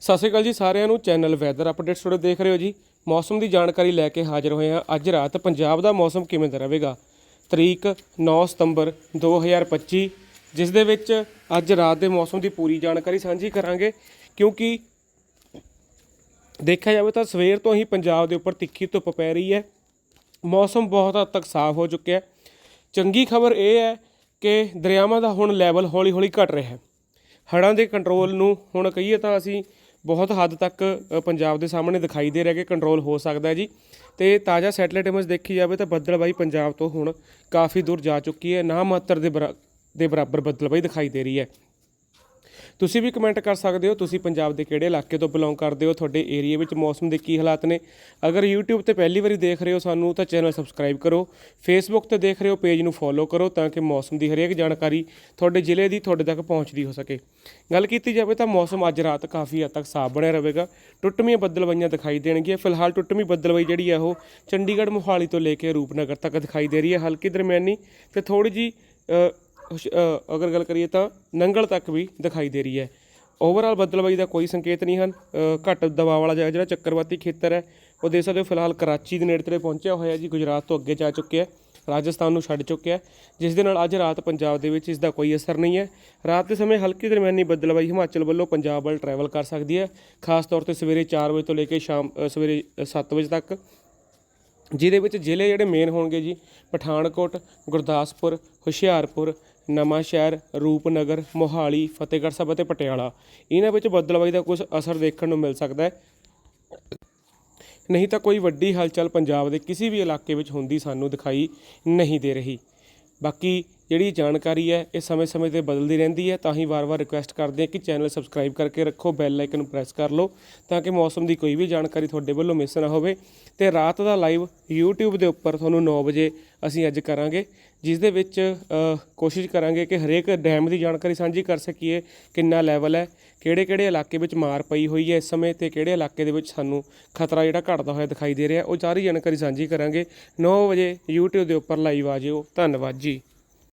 ਸਤਿ ਸ਼੍ਰੀ ਅਕਾਲ ਜੀ ਸਾਰਿਆਂ ਨੂੰ ਚੈਨਲ ਵੈਦਰ ਅਪਡੇਟਸ ਤੁਹਾਡੇ ਦੇਖ ਰਹੇ ਹੋ ਜੀ। ਮੌਸਮ ਦੀ ਜਾਣਕਾਰੀ ਲੈ ਕੇ ਹਾਜ਼ਰ ਹੋਏ ਹਾਂ। ਅੱਜ ਰਾਤ ਪੰਜਾਬ ਦਾ ਮੌਸਮ ਕਿਵੇਂ ਦਾ ਰਹੇਗਾ? ਤਰੀਕ 9 ਸਤੰਬਰ 2025 ਜਿਸ ਦੇ ਵਿੱਚ ਅੱਜ ਰਾਤ ਦੇ ਮੌਸਮ ਦੀ ਪੂਰੀ ਜਾਣਕਾਰੀ ਸਾਂਝੀ ਕਰਾਂਗੇ। ਕਿਉਂਕਿ ਦੇਖਿਆ ਜਾਵੇ ਤਾਂ ਸਵੇਰ ਤੋਂ ਹੀ ਪੰਜਾਬ ਦੇ ਉੱਪਰ ਤਿੱਖੀ ਧੁੱਪ ਪੈ ਰਹੀ ਹੈ। ਮੌਸਮ ਬਹੁਤ ਹੱਦ ਤੱਕ ਸਾਫ਼ ਹੋ ਚੁੱਕਿਆ ਹੈ। ਚੰਗੀ ਖਬਰ ਇਹ ਹੈ ਕਿ ਦਰਿਆਵਾਂ ਦਾ ਹੁਣ ਲੈਵਲ ਹੌਲੀ-ਹੌਲੀ ਘਟ ਰਿਹਾ ਹੈ। ਹੜ੍ਹਾਂ ਦੇ ਕੰਟਰੋਲ ਨੂੰ ਹੁਣ ਕਹੀਏ ਤਾਂ ਅਸੀਂ ਬਹੁਤ ਹੱਦ ਤੱਕ ਪੰਜਾਬ ਦੇ ਸਾਹਮਣੇ ਦਿਖਾਈ ਦੇ ਰਿਹਾ ਕਿ ਕੰਟਰੋਲ ਹੋ ਸਕਦਾ ਜੀ। ਤੇ ਤਾਜ਼ਾ ਸੈਟਲਾਈਟ ਇਮੇਜ ਦੇਖੀ ਜਾਵੇ ਤਾਂ ਬੱਦਲਬਾਈ ਪੰਜਾਬ ਤੋਂ ਹੁਣ ਕਾਫੀ ਦੂਰ ਜਾ ਚੁੱਕੀ ਹੈ। ਨਾ ਮਾਤਰ ਦੇ ਬਰਾ- ਦੇ ਬਰਾਬਰ ਬੱਦਲਬਾਈ ਦਿਖਾਈ ਦੇ ਰਹੀ ਹੈ। ਤੁਸੀਂ ਵੀ ਕਮੈਂਟ ਕਰ ਸਕਦੇ ਹੋ, ਤੁਸੀਂ ਪੰਜਾਬ ਦੇ ਕਿਹੜੇ ਇਲਾਕੇ ਤੋਂ ਬਿਲੋਂਗ ਕਰਦੇ ਹੋ, ਤੁਹਾਡੇ ਏਰੀਆ ਵਿੱਚ ਮੌਸਮ ਦੇ ਕੀ ਹਾਲਾਤ ਨੇ। ਅਗਰ YouTube ਤੇ ਪਹਿਲੀ ਵਾਰੀ ਦੇਖ ਰਹੇ ਹੋ ਸਾਨੂੰ, ਤਾਂ ਚੈਨਲ ਸਬਸਕ੍ਰਾਈਬ ਕਰੋ, Facebook ਤੇ ਦੇਖ ਰਹੇ ਹੋ ਪੇਜ ਨੂੰ ਫੋਲੋ ਕਰੋ, ਤਾਂ ਕਿ ਮੌਸਮ ਦੀ ਹਰੇਕ ਜਾਣਕਾਰੀ ਤੁਹਾਡੇ ਜ਼ਿਲ੍ਹੇ ਦੀ, ਤੁਹਾਡੇ ਤੱਕ ਪਹੁੰਚਦੀ ਹੋ ਸਕੇ। ਗੱਲ ਕੀਤੀ ਜਾਵੇ ਤਾਂ ਮੌਸਮ ਅੱਜ ਰਾਤ ਕਾਫੀ ਹੱਦ ਤੱਕ ਸਾਫ਼ ਬਣਿਆ ਰਹੇਗਾ। ਟੁੱਟਵੀਆਂ ਬੱਦਲਵਾਈਆਂ ਦਿਖਾਈ ਦੇਣਗੀਆਂ। ਫਿਲਹਾਲ ਟੁੱਟਵੀਂ ਬੱਦਲਵਾਈ ਜਿਹੜੀ ਆ ਉਹ ਚੰਡੀਗੜ੍ਹ, ਮੋਹਾਲੀ ਤੋਂ ਲੈ ਕੇ ਰੂਪਨਗਰ ਤੱਕ ਦਿਖਾਈ ਦੇ ਰਹੀ ਹੈ। ਹਲਕੀ ਦਰਮਿਆਨੀ ਤੇ ਥੋੜੀ ਜੀ ਅਗਰ ਗੱਲ ਕਰੀਏ ਤਾਂ ਨੰਗਲ ਤੱਕ ਵੀ ਦਿਖਾਈ ਦੇ ਰਹੀ ਹੈ। ਓਵਰਆਲ ਬੱਦਲਬਾਈ ਦਾ ਕੋਈ ਸੰਕੇਤ ਨਹੀਂ ਹਨ। ਘੱਟ ਦਬਾਅ ਵਾਲਾ ਜਿਹੜਾ ਜਿਹੜਾ ਚੱਕਰਵਾਤੀ ਖੇਤਰ ਹੈ, ਉਹ ਦੇਖ ਸਕਦੇ ਹੋ ਫਿਲਹਾਲ ਕਰਾਚੀ ਦੇ ਨੇੜੇ ਤੇੜੇ ਪਹੁੰਚਿਆ ਹੋਇਆ ਜੀ। ਗੁਜਰਾਤ ਤੋਂ ਅੱਗੇ ਜਾ ਚੁੱਕਿਆ ਹੈ, ਰਾਜਸਥਾਨ ਨੂੰ ਛੱਡ ਚੁੱਕਿਆ ਹੈ, ਜਿਸ ਦੇ ਨਾਲ ਅੱਜ ਰਾਤ ਪੰਜਾਬ ਦੇ ਵਿੱਚ ਇਸ ਦਾ ਕੋਈ ਅਸਰ ਨਹੀਂ ਹੈ। ਰਾਤ ਦੇ ਸਮੇਂ ਹਲਕੀ ਦਰਮਿਆਨੀ ਬੱਦਲਬਾਈ ਹਿਮਾਚਲ ਵੱਲੋਂ ਪੰਜਾਬ ਵੱਲ ਟਰੈਵਲ ਕਰ ਸਕਦੀ ਹੈ। ਖਾਸ ਤੌਰ ਤੇ ਸਵੇਰੇ 4 ਵਜੇ ਤੋਂ ਲੈ ਕੇ ਸ਼ਾਮ ਸਵੇਰੇ 7 ਵਜੇ ਤੱਕ। ਜਿਹਦੇ ਵਿੱਚ ਜ਼ਿਲ੍ਹੇ ਜਿਹੜੇ ਮੇਨ ਹੋਣਗੇ ਜੀ, ਪਠਾਨਕੋਟ, ਗੁਰਦਾਸਪੁਰ, ਹੁਸ਼ਿਆਰਪੁਰ ਨਵਾਂਸ਼ਹਿਰ ਰੂਪਨਗਰ, ਮੋਹਾਲੀ, ਫਤਿਹਗੜ੍ਹ ਸਾਹਿਬ ਅਤੇ ਪਟਿਆਲਾ। ਇਹਨਾਂ ਵਿੱਚ ਬੱਦਲਬਾਈ ਦਾ ਕੁਝ ਅਸਰ ਦੇਖਣ ਨੂੰ ਮਿਲ ਸਕਦਾ ਹੈ। ਨਹੀਂ ਤਾਂ ਕੋਈ ਵੱਡੀ ਹਲਚਲ ਪੰਜਾਬ ਦੇ ਕਿਸੇ ਵੀ ਇਲਾਕੇ ਵਿੱਚ ਹੁੰਦੀ ਸਾਨੂੰ ਦਿਖਾਈ ਨਹੀਂ ਦੇ ਰਹੀ। ਬਾਕੀ ਜਿਹੜੀ ਜਾਣਕਾਰੀ ਹੈ, ਇਹ ਸਮੇਂ-ਸਮੇਂ ਤੇ ਬਦਲਦੀ ਰਹਿੰਦੀ ਹੈ, ਤਾਂ ਹੀ ਵਾਰ-ਵਾਰ ਰਿਕੁਐਸਟ ਕਰਦੇ ਹਾਂ ਕਿ ਚੈਨਲ ਸਬਸਕ੍ਰਾਈਬ ਕਰਕੇ ਰੱਖੋ ਬੈਲ ਆਈਕਨ ਪ੍ਰੈਸ ਕਰ ਲਓ, ਤਾਂ ਕਿ ਮੌਸਮ ਦੀ ਕੋਈ ਵੀ ਜਾਣਕਾਰੀ ਤੁਹਾਡੇ ਵੱਲੋਂ ਮਿਸ ਨਾ ਹੋਵੇ। ਤੇ ਰਾਤ ਦਾ ਲਾਈਵ YouTube ਦੇ ਉੱਪਰ ਤੁਹਾਨੂੰ 9 ਵਜੇ ਅਸੀਂ ਅੱਜ ਕਰਾਂਗੇ, ਜਿਸ ਦੇ ਵਿੱਚ ਕੋਸ਼ਿਸ਼ ਕਰਾਂਗੇ ਕਿ ਹਰੇਕ ਡੈਮ ਦੀ ਜਾਣਕਾਰੀ ਸਾਂਝੀ ਕਰ ਸਕੀਏ, ਕਿੰਨਾ ਲੈਵਲ ਹੈ, ਕਿਹੜੇ-ਕਿਹੜੇ ਇਲਾਕੇ ਵਿੱਚ ਮਾਰ ਪਈ ਹੋਈ ਹੈ ਇਸ ਸਮੇਂ, ਤੇ ਕਿਹੜੇ ਇਲਾਕੇ ਦੇ ਵਿੱਚ ਸਾਨੂੰ ਖਤਰਾ ਜਿਹੜਾ ਘਟਦਾ ਹੋਇਆ ਦਿਖਾਈ ਦੇ ਰਿਹਾ, ਉਹ ਸਾਰੀ ਜਾਣਕਾਰੀ ਸਾਂਝੀ ਕਰਾਂਗੇ। 9 ਵਜੇ YouTube ਦੇ ਉੱਪਰ ਲਾਈਵ ਆ ਜਿਓ। ਧੰਨਵਾਦ ਜੀ।